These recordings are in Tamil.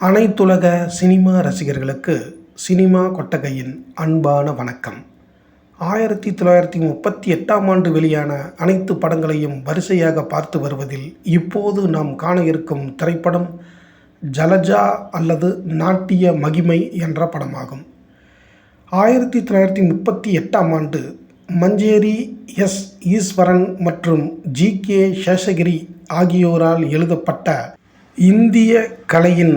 அனைத்துலக சினிமா ரசிகர்களுக்கு சினிமா கொட்டகையின் அன்பான வணக்கம். ஆயிரத்தி தொள்ளாயிரத்தி முப்பத்தி எட்டாம் ஆண்டு வெளியான அனைத்து படங்களையும் வரிசையாக பார்த்து வருவதில் இப்போது நாம் காண இருக்கும் திரைப்படம் ஜலஜா அல்லது நாட்டிய மகிமை என்ற படமாகும். ஆயிரத்தி தொள்ளாயிரத்தி முப்பத்தி எட்டாம் ஆண்டு மஞ்சேரி எஸ் ஈஸ்வரன் மற்றும் ஜி கே சேஷகிரி ஆகியோரால் எழுதப்பட்ட இந்திய கலையின்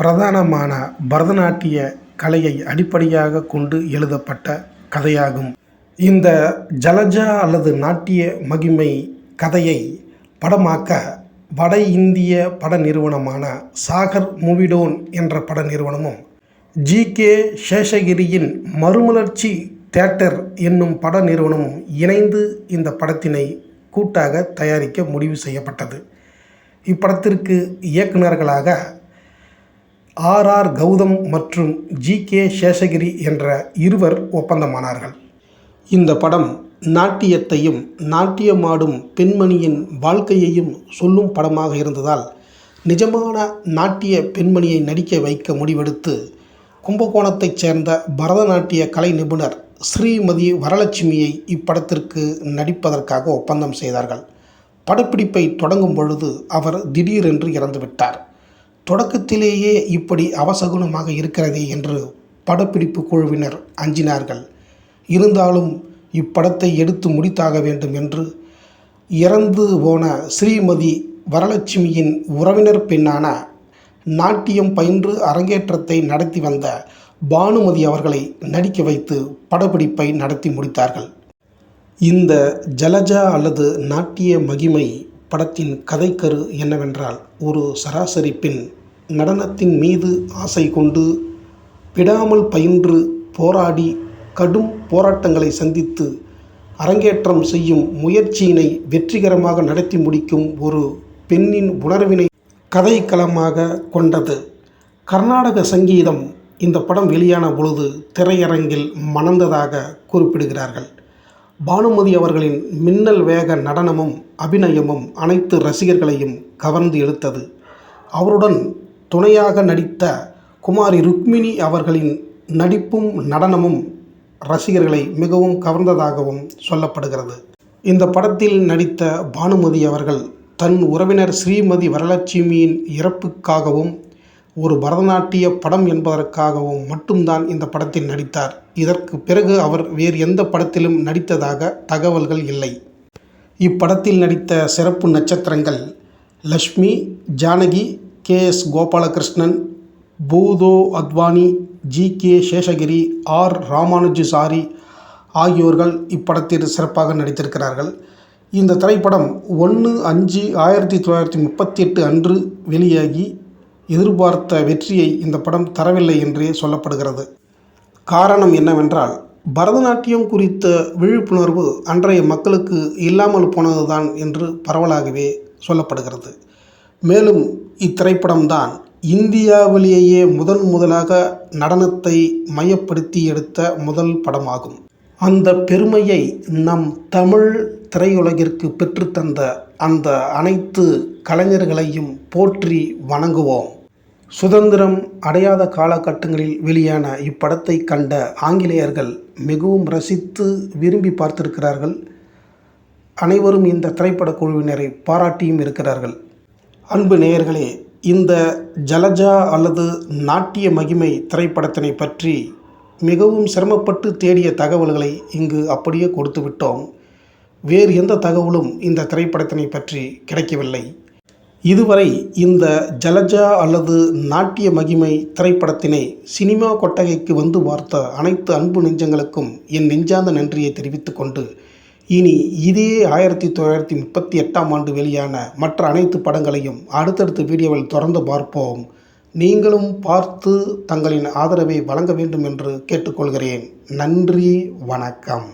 பிரதானமான பரதநாட்டிய கலையை அடிப்படையாக கொண்டு எழுதப்பட்ட கதையாகும். இந்த ஜலஜா அல்லது நாட்டிய மகிமை கதையை படமாக்க வட இந்திய பட நிறுவனமான சாகர் மூவிடோன் என்ற பட நிறுவனமும் ஜி கே சேஷகிரியின் மறுமலர்ச்சி தேட்டர் என்னும் பட நிறுவனமும் இணைந்து இந்த படத்தினை கூட்டாக தயாரிக்க முடிவு செய்யப்பட்டது. இப்படத்திற்கு இயக்குநர்களாக ஆர் ஆர் கௌதம் மற்றும் ஜி கே சேஷகிரி என்ற இருவர் ஒப்பந்தமானார்கள். இந்த படம் நாட்டியத்தையும் நாட்டியமாடும் பெண்மணியின் வாழ்க்கையையும் சொல்லும் படமாக இருந்ததால் நிஜமான நாட்டிய பெண்மணியை நடிக்க வைக்க முடிவெடுத்து கும்பகோணத்தைச் சேர்ந்த பரதநாட்டிய கலை நிபுணர் ஸ்ரீமதி வரலட்சுமியை இப்படத்திற்கு நடிப்பதற்காக ஒப்பந்தம் செய்தார்கள். படப்பிடிப்பை தொடங்கும் பொழுது அவர் திடீரென்று இறந்துவிட்டார். தொடக்கத்திலேயே இப்படி அவசகுணமாக இருக்கிறதே என்று படப்பிடிப்பு குழுவினர் அஞ்சினார்கள். இருந்தாலும் இப்படத்தை எடுத்து முடித்தாக வேண்டும் என்று இறந்து போன ஸ்ரீமதி வரலட்சுமியின் உறவினர் பெண்ணான நாட்டியம் பயின்று அரங்கேற்றத்தை நடத்தி வந்த பானுமதி அவர்களை நடிக்க வைத்து படப்பிடிப்பை நடத்தி முடித்தார்கள். இந்த ஜலஜா அல்லது நாட்டிய மகிமை படத்தின் கதைக்கரு என்னவென்றால் ஒரு சராசரி பெண் நடனத்தின் மீது ஆசை கொண்டு விடாமல் பயின்று போராடி கடும் போராட்டங்களை சந்தித்து அரங்கேற்றம் செய்யும் முயற்சியினை வெற்றிகரமாக நடத்தி முடிக்கும் ஒரு பெண்ணின் உணர்வினை கதைக்களமாக கொண்டது. கர்நாடக சங்கீதம் இந்த படம் வெளியான பொழுது திரையரங்கில் மணந்ததாக குறிப்பிடுகிறார்கள். பானுமதி அவர்களின் மின்னல் வேக நடனமும் அபிநயமும் அனைத்து ரசிகர்களையும் கவர்ந்து இழுத்தது அவருடன் துணையாக நடித்த குமாரி ருக்மிணி அவர்களின் நடிப்பும் நடனமும் ரசிகர்களை மிகவும் கவர்ந்ததாகவும் சொல்லப்படுகிறது. இந்த படத்தில் நடித்த பானுமதி அவர்கள் தன் உறவினர் ஸ்ரீமதி வரலட்சுமியின் இறப்புக்காகவும் ஒரு பரதநாட்டிய படம் என்பதற்காகவும் மட்டும்தான் இந்த படத்தில் நடித்தார். இதற்கு பிறகு அவர் வேறு எந்த படத்திலும் நடித்ததாக தகவல்கள் இல்லை. இப்படத்தில் நடித்த சிறப்பு நட்சத்திரங்கள் Lakshmi Janaki K S Gopalakrishnan பூதோ Advani G K Seshagiri R Ramanujachari ஆகியோர்கள் இப்படத்தில் சிறப்பாக நடித்திருக்கிறார்கள். இந்த திரைப்படம் ஒன்று அஞ்சு ஆயிரத்தி தொள்ளாயிரத்தி முப்பத்தி எட்டு அன்று வெளியாகி எதிர்பார்த்த வெற்றியை இந்த படம் தரவில்லை என்றே சொல்லப்படுகிறது. காரணம் என்னவென்றால் பரதநாட்டியம் குறித்த விழிப்புணர்வு அன்றைய மக்களுக்கு இல்லாமல் போனதுதான் என்று பரவலாகவே சொல்லப்படுகிறது. மேலும் இத்திரைப்படம்தான் இந்தியாவிலேயே முதன் முதலாக நடனத்தை மையப்படுத்தி எடுத்த முதல் படமாகும். அந்த பெருமையை நம் தமிழ் திரையுலகிற்கு பெற்றுத்தந்த அந்த அனைத்து கலைஞர்களையும் போற்றி வணங்குவோம். சுதந்திரம் அடையாத காலகட்டங்களில் வெளியான இப்படத்தை கண்ட ஆங்கிலேயர்கள் மிகவும் ரசித்து விரும்பி பார்த்திருக்கிறார்கள். அனைவரும் இந்த திரைப்பட குழுவினரை பாராட்டியும் இருக்கிறார்கள். அன்பு நேயர்களே இந்த ஜலஜா அல்லது நாட்டிய மகிமை திரைப்படத்தினை பற்றி மிகவும் சிரமப்பட்டு தேடிய தகவல்களை இங்கு அப்படியே கொடுத்து விட்டோம் வேறு எந்த தகவலும் இந்த திரைப்படத்தினை பற்றி கிடைக்கவில்லை. இதுவரை இந்த ஜலஜா அல்லது நாட்டிய மகிமை திரைப்படத்தினை சினிமா கொட்டகைக்கு வந்து பார்த்த அனைத்து அன்பு நெஞ்சங்களுக்கும் என் நெஞ்சார்ந்த நன்றியை தெரிவித்துக்கொண்டு இனி இதே ஆயிரத்தி தொள்ளாயிரத்தி முப்பத்தி எட்டாம் ஆண்டு வெளியான மற்ற அனைத்து படங்களையும் அடுத்தடுத்த வீடியோவில் தொடர்ந்து பார்ப்போம். நீங்களும் பார்த்து தங்களின் ஆதரவை வழங்க வேண்டும் என்று கேட்டுக்கொள்கிறேன். நன்றி வணக்கம்.